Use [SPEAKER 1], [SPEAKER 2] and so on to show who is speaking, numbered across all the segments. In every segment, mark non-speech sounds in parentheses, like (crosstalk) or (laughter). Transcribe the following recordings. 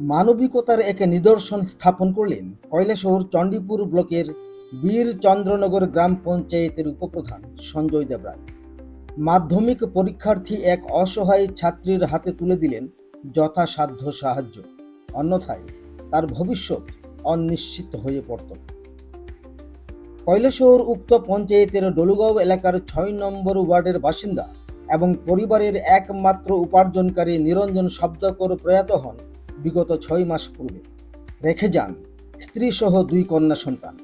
[SPEAKER 1] মানবিকতার এক নিদর্শন স্থাপন করলেন কৈলাসহর চণ্ডীপুর ব্লকের বীর চন্দ্রনগর গ্রাম পঞ্চায়েতের উপপ্রধান সঞ্জয় দেবরায়। মাধ্যমিক পরীক্ষার্থী এক অসহায় ছাত্রীর হাতে তুলে দিলেন যথাসাধ্য সাহায্য। অন্যথায় তার ভবিষ্যৎ অনিশ্চিত হয়ে পড়ত। কৈলাসহর উক্ত পঞ্চায়েতের ডলুগাঁও এলাকার ছয় নম্বর ওয়ার্ডের বাসিন্দা এবং পরিবারের একমাত্র উপার্জনকারী নিরঞ্জন শব্দকর প্রয়াত হন বিগত ছয় মাস পূর্বে। রেখে যান স্ত্রীসহ দুই কন্যা সন্তান।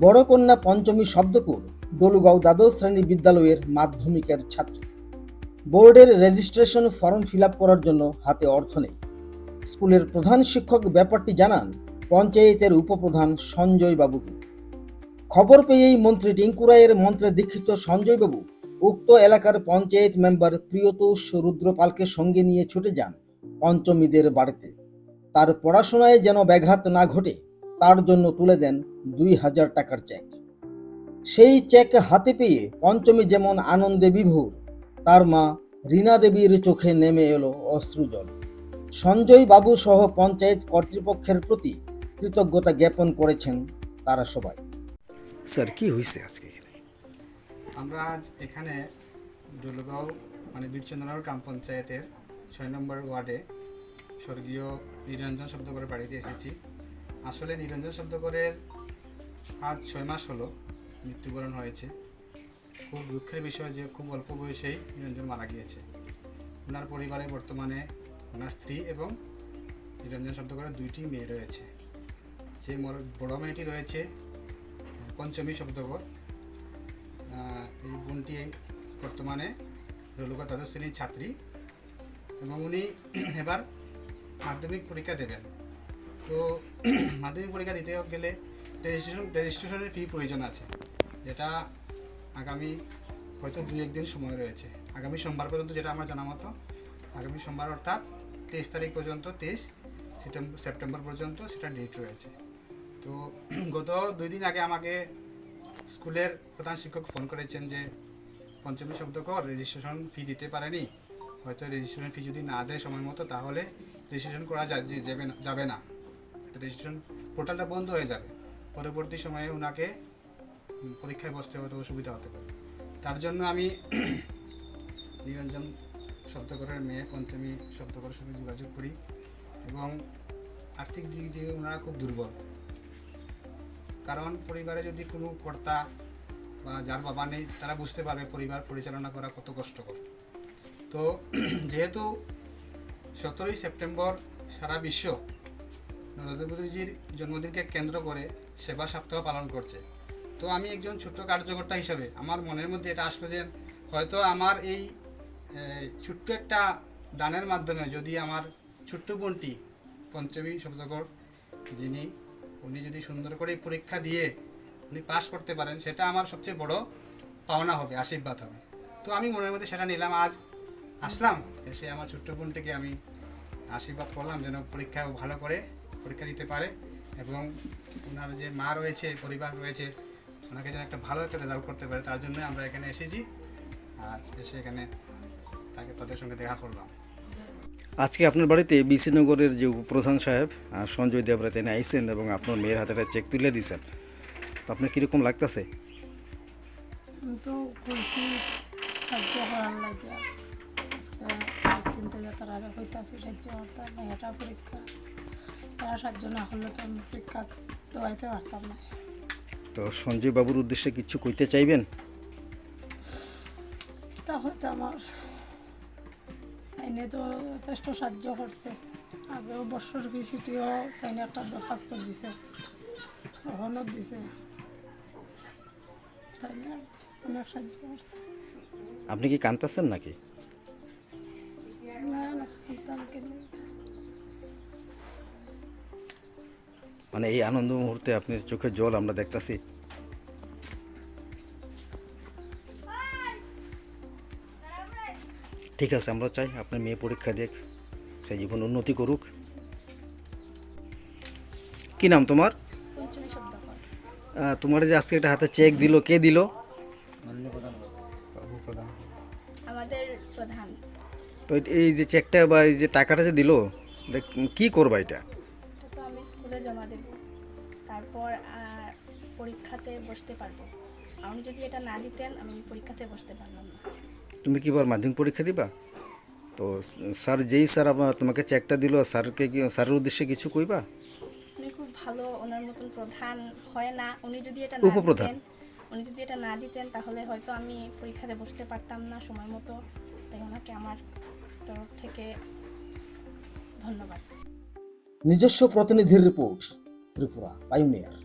[SPEAKER 1] বড় কন্যা পঞ্চমী শব্দকুর ডলুগাঁও দ্বাদশ শ্রেণি বিদ্যালয়ের মাধ্যমিকের ছাত্রী। বোর্ডের রেজিস্ট্রেশন ফর্ম ফিল করার জন্য হাতে অর্থ নেই। স্কুলের প্রধান শিক্ষক ব্যাপারটি জানান, পঞ্চায়েতের উপপ্রধান সঞ্জয় বাবুকে খবর পেয়েই মন্ত্রী টিঙ্কু রায়ের মন্ত্রে দীক্ষিত সঞ্জয় বাবু উক্ত এলাকার পঞ্চায়েত মেম্বার প্রিয়তোষ রুদ্রপালকে সঙ্গে নিয়ে ছুটে যান। পঞ্চমীদের বাড়িতে। তার পড়াশোনায় যেন ব্যাঘাত না ঘটে তার জন্য তুলে দেন দুই হাজার টাকার চেক সেই চেক হাতে পেয়ে পঞ্চমী যেমন আনন্দে বিভোর তার মা রীনা দেবীর চোখে নেমে এলো অশ্রুজল সঞ্জয় বাবু সহ পঞ্চায়েত কর্তৃপক্ষের প্রতি কৃতজ্ঞতা জ্ঞাপন করেছেন তারা সবাই।
[SPEAKER 2] স্যার কি হয়েছে আজকে এখানে?
[SPEAKER 3] আমরা আজ এখানে ডুলগাঁও মানে বীরচন্দ্রনগর গ্রাম পঞ্চায়েতের ছয় নম্বর ওয়ার্ডে স্বর্গীয় নিরঞ্জন শব্দকরের বাড়িতে এসেছি। আসলে নিরঞ্জন শব্দকরের আজ ছয় মাস হলো মৃত্যুবরণ হয়েছে। খুব দুঃখের বিষয় যে খুব অল্প বয়সেই নিরঞ্জন মারা গিয়েছে। ওনার পরিবারে বর্তমানে ওনার স্ত্রী এবং নিরঞ্জন শব্দকরের দুইটি মেয়ে রয়েছে। যে বড় মেয়েটি রয়েছে পঞ্চমী শব্দকর। এই বোনটি বর্তমানে রলুকা দ্বাদশ শ্রেণির ছাত্রী। এবং উনি এবার মাধ্যমিক পরীক্ষা দেবেন। তো মাধ্যমিক পরীক্ষা দিতে গেলে রেজিস্ট্রেশন রেজিস্ট্রেশনের ফি প্রয়োজন আছে, যেটা আগামী হয়তো দু একদিন সময় রয়েছে। আগামী সোমবার পর্যন্ত যেটা আমার জানা মতো, আগামী সোমবার অর্থাৎ তেইশ তারিখ পর্যন্ত, তেইশ সেপ্টেম্বর পর্যন্ত সেটা ডেট রয়েছে। তো গত দুই দিন আগে আমাকে স্কুলের প্রধান শিক্ষক ফোন করেছেন যে, পঞ্চমী শব্দকর রেজিস্ট্রেশন ফি দিতে পারেনি। হয়তো রেজিস্ট্রেশন ফি যদি না দেয় সময় মতো, তাহলে রেজিস্ট্রেশন করা যাবে না যাবে না। রেজিস্ট্রেশন পোর্টালটা বন্ধ হয়ে যাবে। পরবর্তী সময়ে ওনাকে পরীক্ষায় বসতে হয়তো অসুবিধা হতে পারে। তার জন্য আমি (clears throat) নিরঞ্জন শব্দকরের মেয়ে পঞ্চমী শব্দকরের সঙ্গে যোগাযোগ করি এবং আর্থিক দিক দিয়ে ওনারা খুব দুর্বল। কারণ পরিবারে যদি কোনো কর্তা বা যার বাবা নেই, তারা বুঝতে পারবে পরিবার পরিচালনা করা কত কষ্টকর। তো (clears throat) যেহেতু সতেরোই সেপ্টেম্বর সারা বিশ্ব নরেন্দ্র জন্মদিনকে কেন্দ্র করে সেবা সপ্তাহ পালন করছে, তো আমি একজন ছোট্ট কার্যকর্তা হিসাবে আমার মনের মধ্যে এটা আসলো যে হয়তো আমার এই ছোট্ট একটা দানের মাধ্যমে যদি আমার ছোট্ট বোনটি পঞ্চমী শব্দকর যিনি, উনি যদি সুন্দর করে পরীক্ষা দিয়ে উনি পাস করতে পারেন, সেটা আমার সবচেয়ে বড় পাওনা হবে, আশীর্বাদ হবে। তো আমি মনের মধ্যে সেটা নিলাম, আজ আসলাম। এসে আমার ছোট্ট বোনটিকে আমি আশীর্বাদ করলাম যেন পরীক্ষা ভালো করে পরীক্ষা দিতে পারে এবং ওনার যে মা রয়েছে পরিবার রয়েছে ওনাকে যেন একটা ভালো একটা রেজাল্ট করতে পারে তার জন্য আমরা এখানে এসেছি আর এসে এখানে তাকে তাদের সঙ্গে দেখা করলাম।
[SPEAKER 2] আজকে আপনার বাড়িতে বিসিনগরের যে প্রধান সাহেব সঞ্জয় দেবরা তিনি আইসেন এবং আপনার মেয়ের হাতে একটা চেক তুলে দিয়েছেন তো আপনার কীরকম লাগতেছে?
[SPEAKER 4] সাহায্য করার লাগে। তারা হইতাছে সাহায্য করতে মেয়েটা পরীক্ষা। তারা সাহায্য না করলে তো আমি পরীক্ষা দেওয়াইতে পারতাম না।
[SPEAKER 2] তো সঞ্জয় বাবুর উদ্দেশ্যে কিছু কইতে চাইবেন?
[SPEAKER 4] তা হয়তো আমার আইনে তো যথেষ্ট সাহায্য করছে। আগেও বছর কৃষিটিও তাইনে একটা দরখাস্ত দিছে তখনও দিছে। তাইলে অনেক সাহায্য করছে।
[SPEAKER 2] আপনি কি কানতেছেন নাকি? মানে এই আনন্দ মুহূর্তে আপনার চোখে জল আমরা দেখতাছি। ঠিক আছে আমরা চাই আপনার মেয়ে পরীক্ষা দেখ সে জীবন উন্নতি করুক। কি নাম তোমার?
[SPEAKER 4] পঞ্চমী শব্দ কর।
[SPEAKER 2] আহ, তোমার যে আজকে একটা হাতে চেক দিল কে দিল?
[SPEAKER 5] আমাদের প্রধান।
[SPEAKER 2] তো এই যে চেকটা বা এই যে টাকাটা যে দিল কি করবা এটা?
[SPEAKER 5] আমি স্কুলে জমা দেব। তারপর পরীক্ষাতে বসতে পারব। আপনি যদি এটা না দিতেন আমি পরীক্ষাতে বসতে পারলাম না।
[SPEAKER 2] তুমি কি এবার মাধ্যমিক পরীক্ষা দিবা? তো স্যার যেই স্যার তোমাকে চেকটা দিল স্যারকে কি স্যারের উদ্দেশ্যে কিছু কইবা?
[SPEAKER 5] উনি খুব ভালো ওনার মতন প্রধান হয় না। উনি যদি এটা না
[SPEAKER 2] উপপ্রধান।
[SPEAKER 5] দিতেন উনি যদি এটা না দিতেন তাহলে হয়তো আমি পরীক্ষাতে বসতে পারতাম না সময় মতো। তাই ওনাকে আমার তরফ থেকে ধন্যবাদ।
[SPEAKER 1] নিজস্ব প্রতিনিধির রিপোর্ট ত্রিপুরা পাইনিয়ার